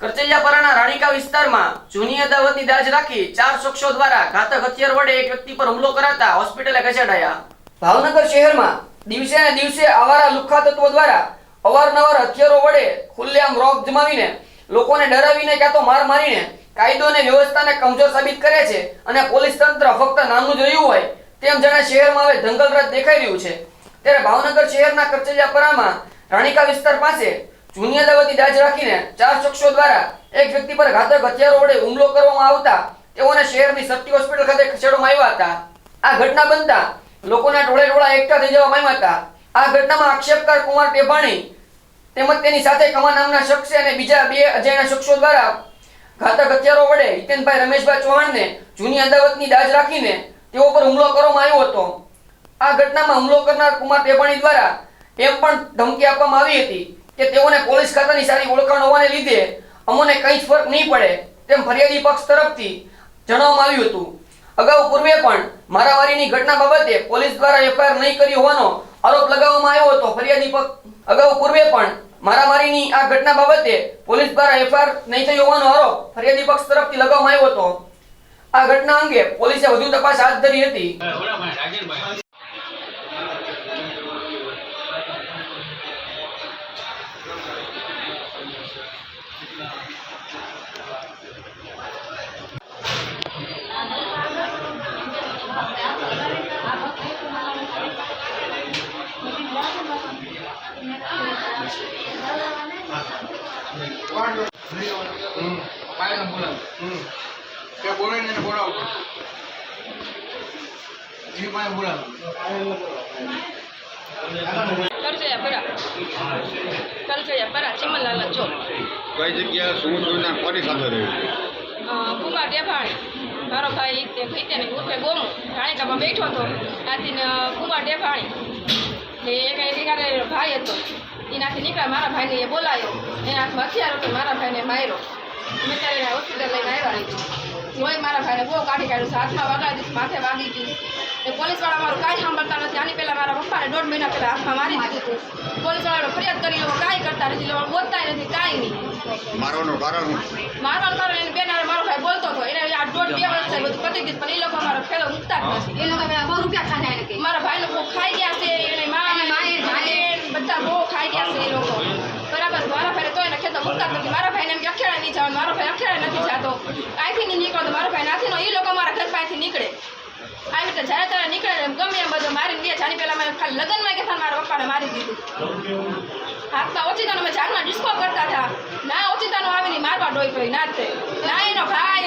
કરચૈયાપરાના રાણીકા વિસ્તારમાં જૂની અદાવતની દાજ રાખી ચાર શખ્સો દ્વારા ઘાતક હથિયાર વડે એક વ્યક્તિ પર હુમલો કરાતા હોસ્પિટલે ખસેડાયા ભાવનગર શહેરમાં દિવસે ને દિવસે આવારા લુખ્ખા તત્વો દ્વારા અવારનવાર હથિયારો વડે ખુલ્લેઆમ રોગ જમાવીને લોકોને ડરાવીને ક્યાં તો માર મારીને કાયદો અને વ્યવસ્થાને કમજોર સાબિત કરે છે અને પોલીસ તંત્ર ફક્ત નામનું જ રહ્યું હોય તેમ જાણે શહેરમાં હવે જંગલરાજ દેખાઈ રહ્યું છે. ત્યારે ભાવનગર શહેરના કરચલિયાપરામાં રાણીકા વિસ્તાર પાસે જૂની અદાવતી દાજ રાખીને ચાર શખ્સો દ્વારા એક વ્યક્તિ પર ઘાતક હથિયારો વડે હુમલો કરવામાં આવતા તેઓને શહેરની સસ્તી હોસ્પિટલ ખાતે ખસેડવામાં આવ્યા હતા. આ ઘટના બનતા લોકોના ટોળે ટોળા એકઠા થઈ જવામાં આવ્યા હતા. આ ઘટનામાં આક્ષેપકાર કુમાર ટેભાણી તેમજ તેની સાથે કમા નામના શખ્સે અને બીજા બે અજાણ્યા શખ્સો દ્વારા ઘાતક હથિયારો વડે હિતેનભાઈ રમેશભાઈ ચૌહાણને જૂની અદાવતની દાજ રાખીને તેઓ પર હુમલો કરવામાં આવ્યો હતો. આ ઘટનામાં હુમલો કરનાર કુમાર ટેભાણી દ્વારા એમ પણ ધમકી આપવામાં આવી હતી. કે તેઓને પોલીસ ખાતાની સારી ઓળખાણ હોવાને લીધે અમોને કંઈ જ ફરક નહીં પડે તેમ ફરિયાદી પક્ષ તરફથી જણાવવામાં આવ્યું હતું. અગાઉ પૂર્વે પણ મારામારીની ઘટના બાબતે પોલીસ દ્વારા એફઆઈઆર નહીં કરી હોવાનો આરોપ લગાવવામાં આવ્યો હતો. ફરિયાદી પક્ષ, અગાઉ પૂર્વે પણ મારામારીની આ ઘટના બાબતે પોલીસ દ્વારા એફઆઈઆર નહીં થઈ હોવાનો આરોપ ફરિયાદી પક્ષ તરફથી લગાવવામાં આવ્યો હતો. આ ઘટના અંગે પોલીસે વધુ તપાસ હાથ ધરી હતી. એને એની કુમાર ડેભાણી મારો ભાઈ તે ખૈત્યાની ઉર્ફે ગોમો રાણીકામાં બેઠો હતો ત્યાંથી કુમાર ડેભાણી એક એકારે ભાઈ હતો એનાથી નીકળ્યા મારા ભાઈને એ બોલાયો. એના હાથમાં હથિયારો કે મારા ભાઈને માર્યો. મેં ત્યારે હોસ્પિટલ લઈને આવ્યા જોઈ મારા ભાઈને બહુ કાઢી કાઢ્યું છે. હાથમાં વાગાડી દીધું માથે વાગી ગયું એ પોલીસવાળા મારું કાંઈ સાંભળતા નથી. આની પહેલાં મારા પપ્પાને દોઢ મહિના પહેલાં હાથમાં મારી દીધું હતું. પોલીસવાળાને ફરિયાદ કરી લોકો કાંઈ કરતા નથી લોકો બોલતા નથી કાંઈ નહીં. મારવાનું કારણ મારવાનું કારણ એને બેન મારો ભાઈ બોલતો હતો. એને આ દોઢ બે વર્ષ થાય બધું પતી ગયું પણ એ લોકો મારો ફેલો મૂકતા જ નથી. એ લોકો બહુ રૂપિયા ખાધા એને મારા ભાઈ લોકો ખાઈ ગયા છે એને મા એને બધા બહુ ખાઈ ગયા છે એ લોકો બરાબર મારા ભાઈને તો જ નથી મારા ભાઈને એમ કે અખેડા નહીં જવાનું, મારો ભાઈ અખેડા નથી જતો. અહીંથી નહીં નીકળતો, મારો ભાઈ નાથીનો એ લોકો મારા ઘર પાસેથી નીકળે. આવી રીતે જ્યારે ત્યારે નીકળે, એમ ગમે એમ બધું મારીને બે જાની પહેલા મેં ખાલી લગ્નમાં હતા મારા પપ્પાને મારી દીધું. હાથમાં ઓચિતાનો મેં જાનમાં ડિસ્કો કરતા હતા. ના, ઓચિતાનો આવીને મારવા ડોઈ પડી ના તે. ના, એનો ભાઈ